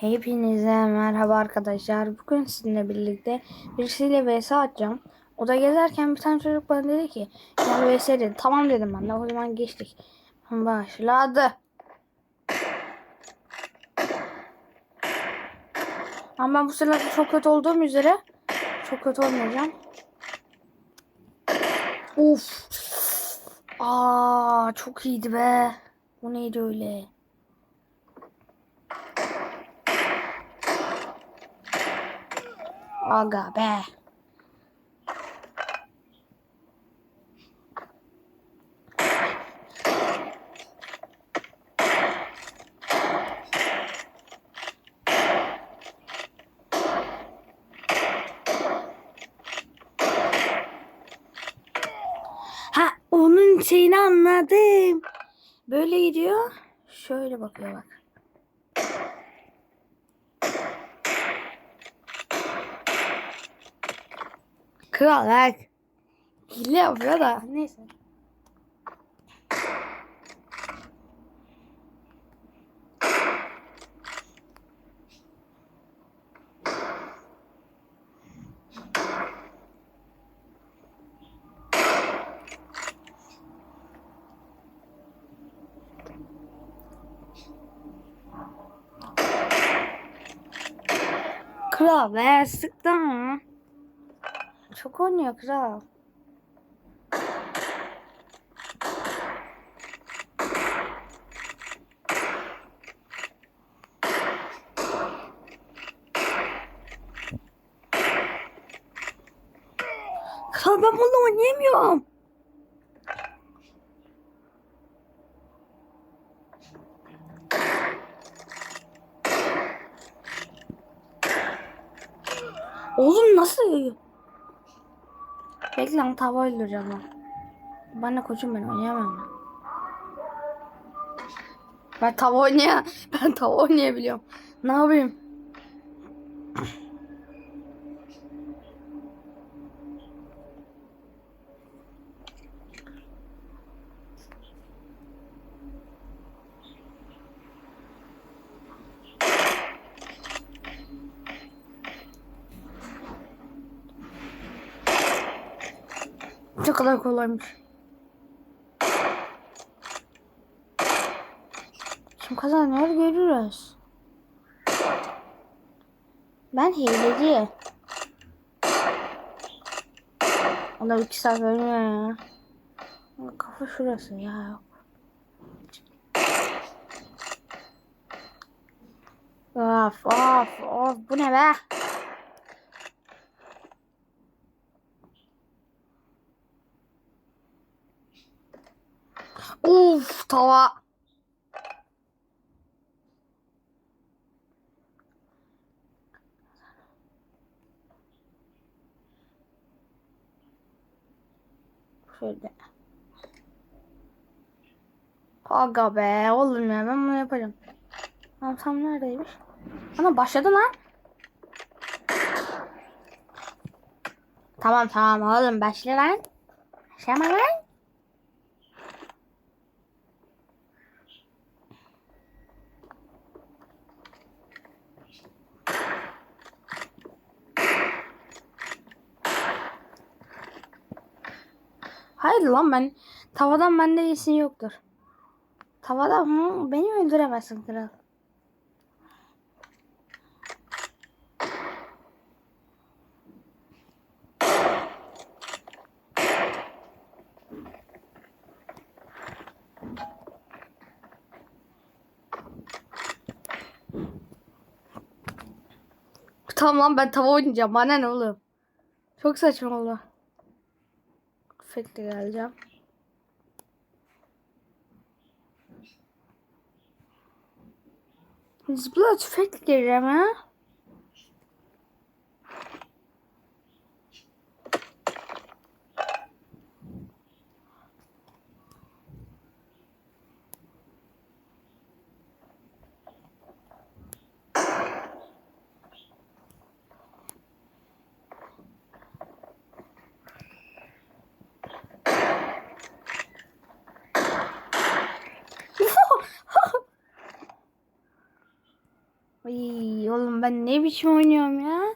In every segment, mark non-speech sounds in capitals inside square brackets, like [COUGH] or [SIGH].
Hepinize merhaba arkadaşlar. Bugün sizinle birlikte birisiyle vs atacağım. O da gezerken bir tane çocuk bana dedi ki gel vs dedi. Tamam dedim ben de. O zaman geçtik. Başladı. Ama ben bu sırada çok kötü olduğum üzere çok kötü oynayacağım. Uf. Aa çok iyiydi be. Bu neydi öyle? Aga be. Ha onun şeyini anladım. Böyle gidiyor. Şöyle bakıyor bak. Kral bak. Hile yapıyor da neyse. Kral be sıktın mı? Çok oynuyor kral. Kral ben bunu oynayamıyorum. Oğlum nasıl? Bekle lan tava öldüreceğim ben. Bana koçum ben oynayamam ben. Ben tava oynaya [LAUGHS] ben tava oynayabiliyorum. Ne yapayım? Kolaymış. Kim kazanıyor görürüz. Ben hileci. Ona iki saat vermiyor ya. Kafa şurası ya. Of of of bu ne be? Uf tava. Şöyle. Aga be oğlum ya ben bunu yapacağım. Tamam tam neredeymiş? Ana başladı lan. Tamam tamam oğlum başla lan. Başlama lan. Hayır lan ben tavadan bende iyisin yoktur. Tavadan hı, beni öldüremezsin kral. Tamam lan ben tava oynayacağım. Bana ne oğlum? Çok saçma oldu. Tüfekle geleceğim. Zıpla tüfekle geleceğim ha. Ben ne biçim oynuyorum ya?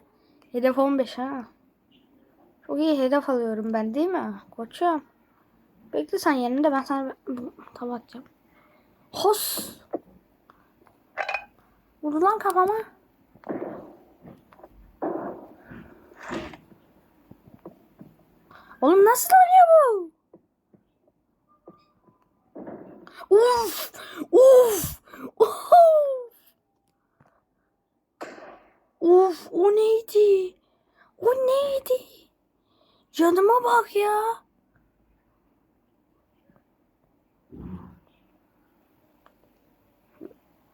Hedef 15 ha. Çok iyi hedef alıyorum ben değil mi? Koçum. Bekle sen yerinde ben sana tava atacağım. Hos. Vurdu lan kafama. Oğlum nasıl oynuyor bu? Uf! Uf! Uf! O neydi? O neydi? Canıma bak ya.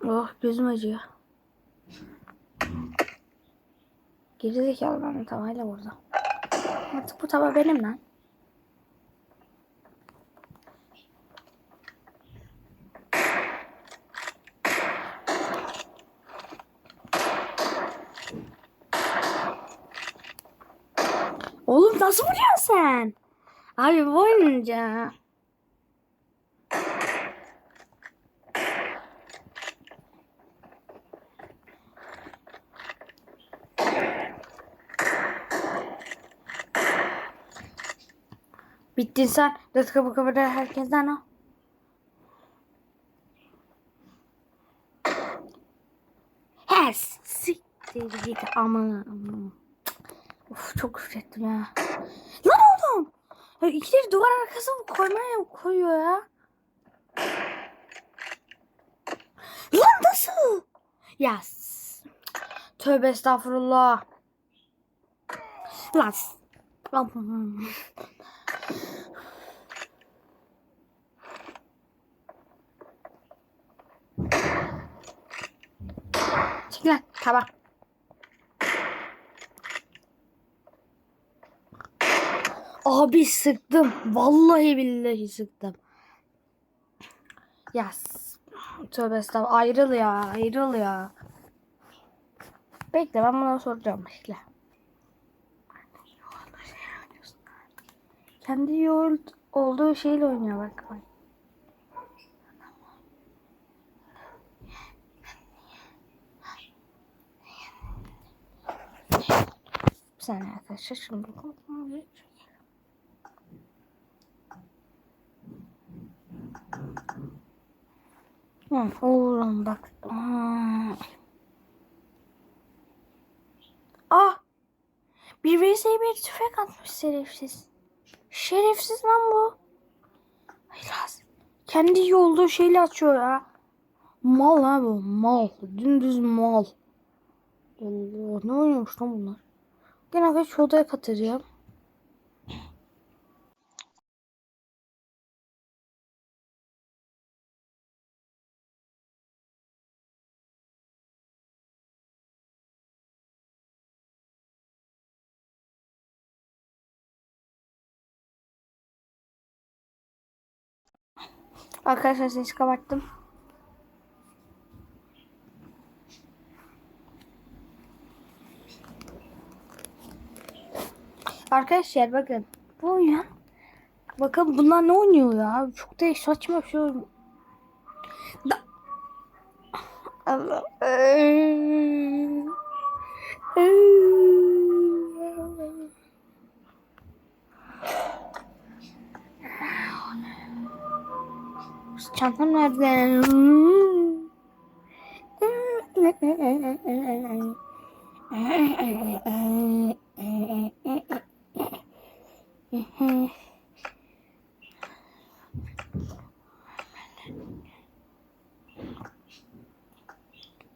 Oh gözüm acıyor. Gerizekalı ben tavayla vurdu. Artık bu tava benim lan. Oğlum nasıl vuruyorsun sen? Abi bu oynayınca. Bittin sen. Dört kapı kapıda herkesten o. Hes. Siktir git aman. Of çok küfrettim ya. Ya İkileri duvar arkası koymaya koyuyor ya. Lan nasıl? Ya. s- Tövbe estağfurullah. Lan. Lan. Çık lan. Tamam. Abi sıktım. Vallahi billahi sıktım. Ya s- tövbe estağfurullah. Ayrıl ya. Ayrıl ya. Bekle ben buna soracağım. Bekle. Kendi yol olduğu şeyle oynuyor bak. bak. Bir saniye arkadaşlar şimdi Hı, oğlum bak. Aa. Ah! Bir vs bir tüfek atmış şerefsiz. Şerefsiz lan bu. Hayır Kendi iyi olduğu şeyle açıyor ya. Mal ha bu. Mal. Dümdüz mal. Allah ne oynuyormuş lan bunlar. Gene arkadaş odaya katacağım. Arkadaşlar sesi kapattım. Arkadaşlar bakın. Bu oyun. Bakın bunlar ne oynuyor ya? Çok da saçma bir şey. Da Allah. Nerede?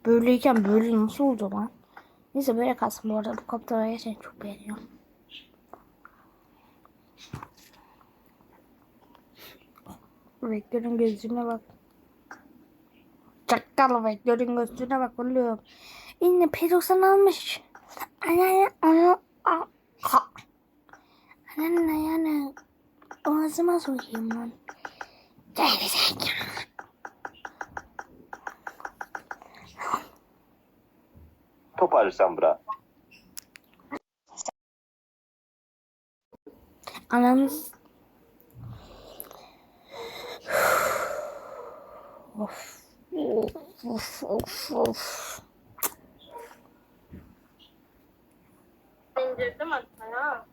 Böyleyken böyle nasıl oldu lan? Neyse böyle kalsın bu arada bu kapıda gerçekten çok beğeniyorum. Vektörün gözüne bak. Çakal vektörün gözüne bak oğlum. Yine pedosan almış. Ana ana ana. Ananın ayağını ağzıma sokayım lan. Gerizekalı. Toparlarsan bırak. Anamız... Of. Of of of. İndirdim hatta ya.